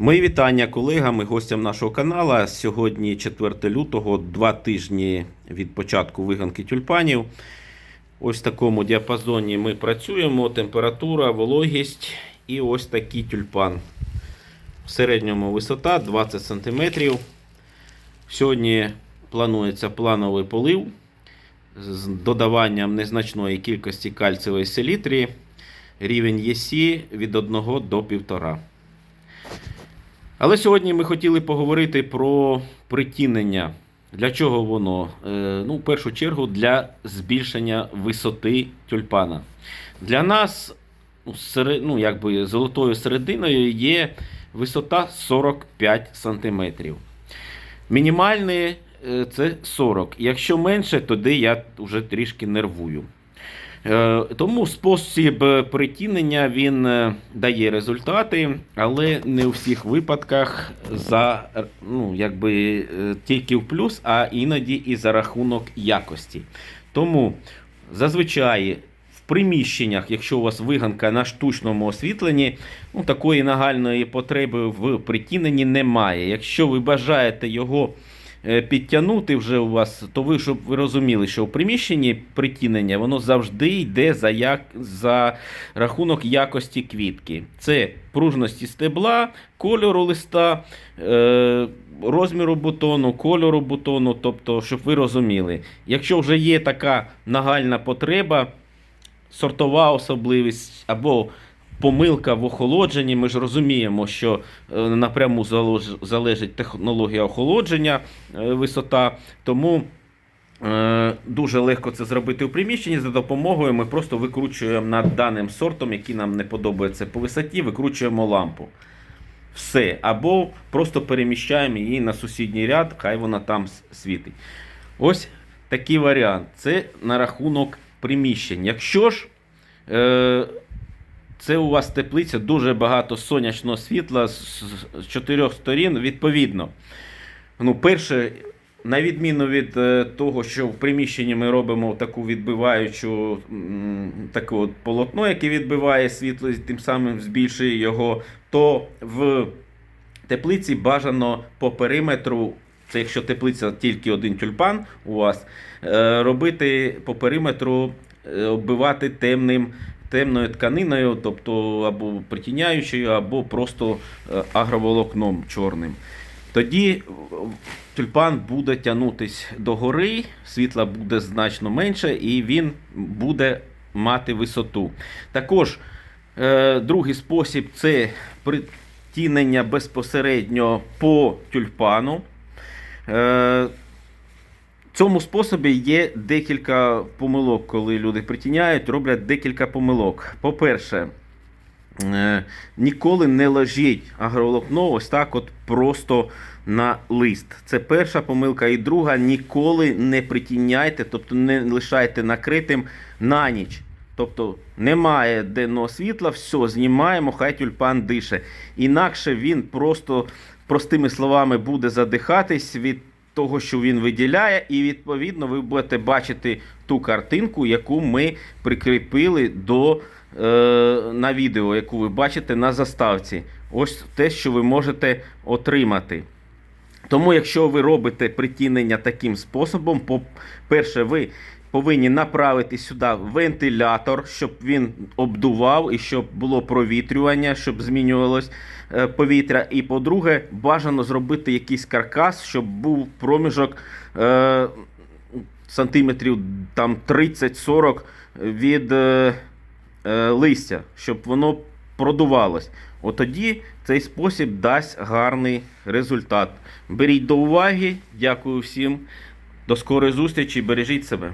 Мої вітання колегам і гостям нашого каналу. Сьогодні 4 лютого, два тижні від початку виганки тюльпанів. Ось в такому діапазоні ми працюємо. Температура, вологість і ось такий тюльпан. В середньому висота 20 см. Сьогодні планується плановий полив з додаванням незначної кількості кальцієвої селітрії. Рівень ЄСі від 1 до 1,5. Але сьогодні ми хотіли поговорити про притінення. Для чого воно? Е, Ну, в першу чергу, для збільшення висоти тюльпана. Для нас ну, ну, якби золотою серединою є висота 45 см. Мінімальний е, це 40. Якщо менше, тоді я вже трішки нервую. Е, Тому спосіб притінення він е, дає результати, але не у всіх випадках за ну, якби, е, тільки в плюс, а іноді і за рахунок якості. Тому зазвичай в приміщеннях, якщо у вас виганка на штучному освітленні, ну, такої нагальної потреби в притіненні немає. Якщо ви бажаєте його підтягнути вже у вас, то ви щоб ви розуміли, що в приміщенні притінення воно завжди йде за, як, за рахунок якості квітки. Це пружності стебла, кольору листа, е, розміру бутону, кольору бутону. Тобто, щоб ви розуміли, якщо вже є така нагальна потреба, сортова особливість або помилка в охолодженні. Ми ж розуміємо, що е, напряму залежить технологія охолодження, е, висота. Тому е, дуже легко це зробити у приміщенні. За допомогою ми просто викручуємо над даним сортом, який нам не подобається по висоті, викручуємо лампу. Все. Або просто переміщаємо її на сусідній ряд, хай вона там світить. Ось такий варіант. Це на рахунок приміщень. Якщо ж це у вас теплиця, дуже багато сонячного світла з, чотирьох сторін, відповідно. Ну, перше, на відміну від е, того, що в приміщенні ми робимо таку відбиваючу таке от полотно, яке відбиває світло і тим самим збільшує його, то в теплиці бажано по периметру, це якщо теплиця тільки один тюльпан у вас, е, робити по периметру, е, оббивати темним. Темною тканиною, тобто або притіняючою, або просто е, агроволокном чорним. Тоді е, тюльпан буде тягнутись догори, світла буде значно менше, і він буде мати висоту. Також е, другий спосіб це притінення безпосередньо по тюльпану. Цьому способі є декілька помилок, коли люди притіняють, роблять декілька помилок. По-перше, е, ніколи не ложіть агроволокно ось так от просто на лист. Це перша помилка. І друга, ніколи не притіняйте, тобто не лишайте накритим на ніч. Тобто немає денного світла, все, знімаємо, хай тюльпан дише. Інакше він просто, простими словами, буде задихатись від того, що він виділяє, і відповідно ви будете бачити ту картинку, яку ми прикріпили до, е, на відео, яку ви бачите на заставці. Ось те, що ви можете отримати. Тому, якщо ви робите притінення таким способом, по-перше, ви повинні направити сюди вентилятор, щоб він обдував і щоб було провітрювання, щоб змінювалось е, повітря. І по-друге, бажано зробити якийсь каркас, щоб був проміжок е, сантиметрів там 30-40 від е, е, листя, щоб воно продувалось. От тоді цей спосіб дасть гарний результат. Беріть до уваги. Дякую всім. До скорої зустрічі. Бережіть себе.